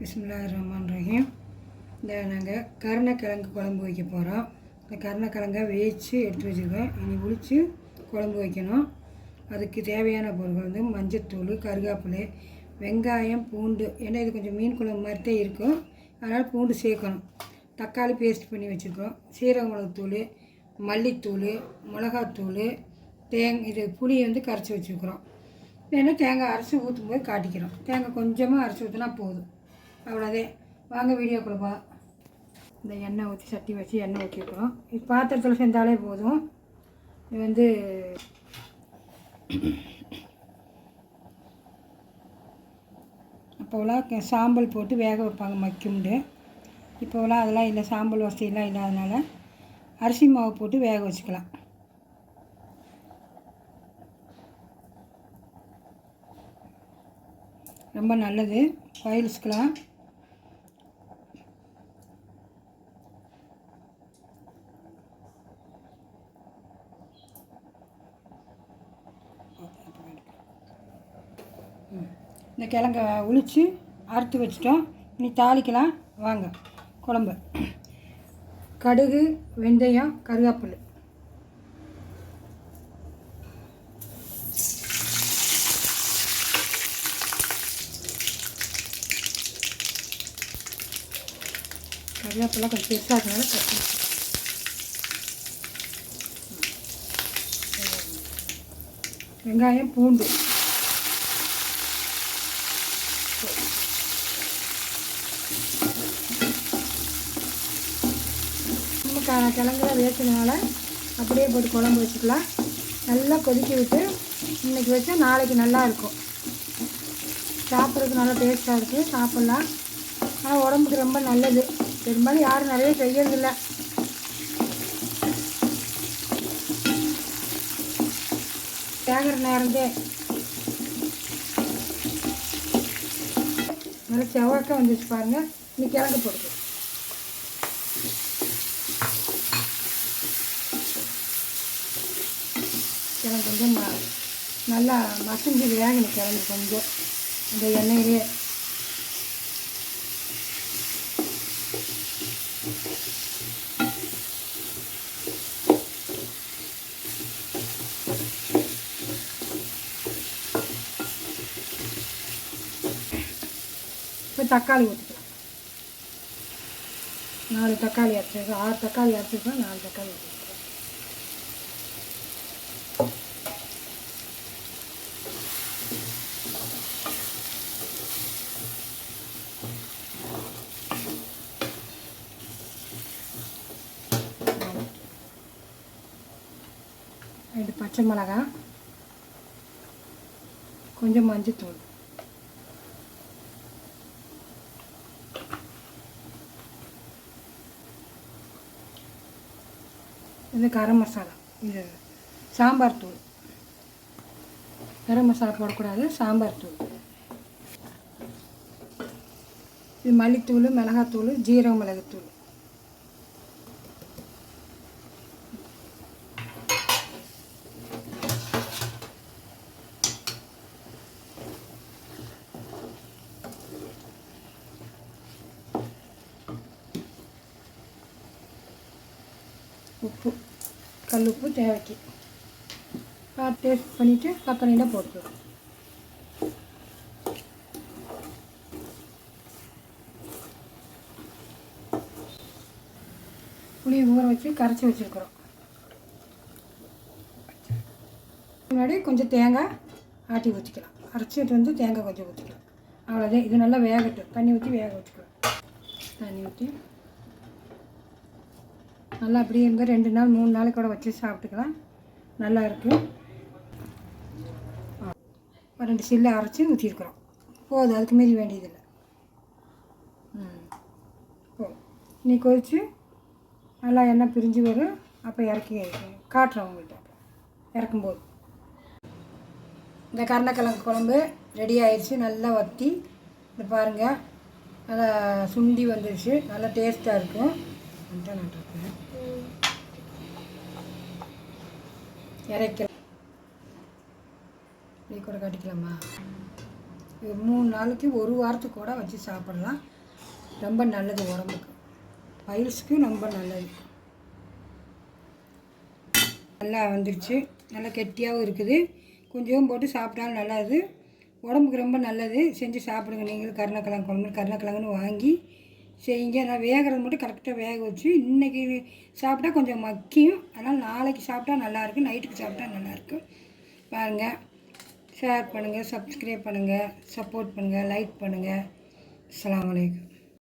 பிஸ்மில்லா ரஹ்மான் ரஹீம் இந்த நாங்கள் கருணக்கிழங்கு குழம்பு வைக்க போகிறோம் இந்த கருணக்கிழங்கை வேச்சு எடுத்து வச்சுருக்கோம். இனி உளித்து குழம்பு வைக்கணும். அதுக்கு தேவையான பொருட்கள் வந்து மஞ்சத்தூள் கருவேப்பிலை வெங்காயம் பூண்டு. ஏன்னா இது கொஞ்சம் மீன் குழம்பு மாதிரி தான் இருக்கும். அதனால் பூண்டு சேர்க்கணும். தக்காளி பேஸ்ட் பண்ணி வச்சுருக்கோம். சீரக மிளகுத்தூள் மல்லித்தூள் மிளகாத்தூள் தேங் இது புளியை வந்து கரைச்சி வச்சுருக்குறோம். வேணால் தேங்காய் அரைச்சி ஊற்றும் போது காட்டிக்கிறோம். தேங்காய் கொஞ்சமாக அரைச்சி ஊற்றினா போதும். அவ்வளோதே வாங்க வீடியோ கொடுப்போம். இந்த எண்ணெய் ஊற்றி சட்டி வச்சு எண்ணெய் ஊற்றிக்கிறோம் இது பாத்திரத்தில் செஞ்சாலே போதும். இது வந்து அப்போலாம் க- சாம்பல் போட்டு வேக வைப்பாங்க மக்குண்டு இப்போலாம் அதெல்லாம் இல்லை சாம்பல் வசதியெல்லாம் இல்லாதனால அரிசி மாவு போட்டு வேக வச்சுக்கலாம். ரொம்ப நல்லது. ஃபைல்ஸ்க்கெலாம் இந்த கிழங்க உளித்து அறுத்து வச்சிட்டோம். இனி தாளிக்கலாம். வாங்க. குழம்பு. கடுகு வெந்தயம் கருவேப்பிலை. கருவேப்பிலை கொஞ்சம் பெருசாக இருக்கனால கட் வெங்காயம் பூண்டு. நம்ம க கிழங்குல வேஸ்டினால அப்படியே போட்டு குழம்பு வச்சுக்கலாம். நல்லா கொதிக்க விட்டு இன்னைக்கு வச்சா நாளைக்கு நல்லா இருக்கும். சாப்பிட்றதுக்கு நல்லா டேஸ்ட்டாக இருக்குது சாப்பிட்லாம். ஆனால் உடம்புக்கு ரொம்ப நல்லது. பெரும்பாலும் யாரும் நிறைய செய்யறதில்ல. கேட்குற நேரந்தே நல்லா செவ்வாய்க்காய் வந்துச்சு பாருங்க. இன்னி கிழங்கு போடுது கிழங்கு கொஞ்சம் நல்லா மசிஞ்சு வேகணும் கிழங்கு கொஞ்சம். இந்த எண்ணெயிலே இப்போ தக்காளி ஊற்றிக்கலாம் நாலு தக்காளி அரைச்சிருக்கோம். ஆறு தக்காளி அரைச்சிருக்கோம். நாலு தக்காளி ஊற்றிருக்கோம் ரெண்டு பச்சை மிளகா கொஞ்சம் மஞ்சத்தூள். இது கரம் மசாலா இது சாம்பார் தூள். கரம் மசாலா போடக்கூடாது சாம்பார் தூள். இது மல்லித்தூள் மிளகாத்தூள் ஜீரக மிளகுத்தூள். உப்பு கல் உப்பு தேவைக்கு. பார்த்து டேஸ்ட் பண்ணிவிட்டு கப்பனியில் போட்டுருவோம் புளியை ஊற வச்சு கரைச்சி வச்சுருக்குறோம். முன்னாடி கொஞ்சம் தேங்காய் ஆட்டி ஊற்றிக்கலாம் அரைச்சிட்டு வந்து தேங்காய் கொஞ்சம் ஊற்றிக்கலாம் அவ்வளோதான் இது நல்லா வேகட்டும். தண்ணி ஊற்றி வேக வச்சுக்கலாம். தண்ணி ஊற்றி நல்லா அப்படியே இருந்தால் ரெண்டு நாள் மூணு நாளைக்கு கூட வச்சு சாப்பிட்டுக்கலாம். நல்லா இருக்குது ஒரு ரெண்டு சில்லு அரைச்சி ஊற்றிருக்குறோம் போதும் அதுக்கு மீறி வேண்டியதில்லை. ம். போதும் நீ கொதித்து நல்லா எண்ணெய் பிரிஞ்சு வரும். அப்போ இறக்கி காட்டுறேன் உங்கள்கிட்ட இறக்கும்போது. இந்த கருணக்கிழங்கு குழம்பு ரெடி ஆயிடுச்சு நல்லா வற்றி இந்த பாருங்கள் நல்லா சுண்டி வந்துடுச்சு நல்லா டேஸ்ட்டாக இருக்கும். வந்துட்டு நான் இறைக்கலாம் இப்படி கூட கட்டிக்கலாமா? இது மூணு நாளைக்கு ஒரு வாரத்துக்கு கூட வச்சு சாப்பிடலாம். ரொம்ப நல்லது உடம்புக்கு. பைல்ஸுக்கு ரொம்ப நல்லது. நல்லா வந்துருச்சு. நல்லா கெட்டியாகவும் இருக்குது. கொஞ்சம் போட்டு சாப்பிட்டாலும் நல்லது. உடம்புக்கு ரொம்ப நல்லது. செஞ்சு சாப்பிடுங்க. நீங்களும் கருணக்கிழங்கு குழம்பு கருணக்கிழங்குன்னு வாங்கி செய்யுங்க நான் வேகிறது மட்டும் கரெக்டாக வேக வச்சு இன்றைக்கி சாப்பிட்டா கொஞ்சம் மக்கியும். அதனால் நாளைக்கு சாப்பிட்டா நல்லாயிருக்கும் நைட்டுக்கு சாப்பிட்டா நல்லாயிருக்கும் பாருங்கள் ஷேர் பண்ணுங்கள் சப்ஸ்கிரைப் பண்ணுங்கள் சப்போர்ட் பண்ணுங்கள் லைக் பண்ணுங்கள் அஸ்ஸலாமு வலைக்கம்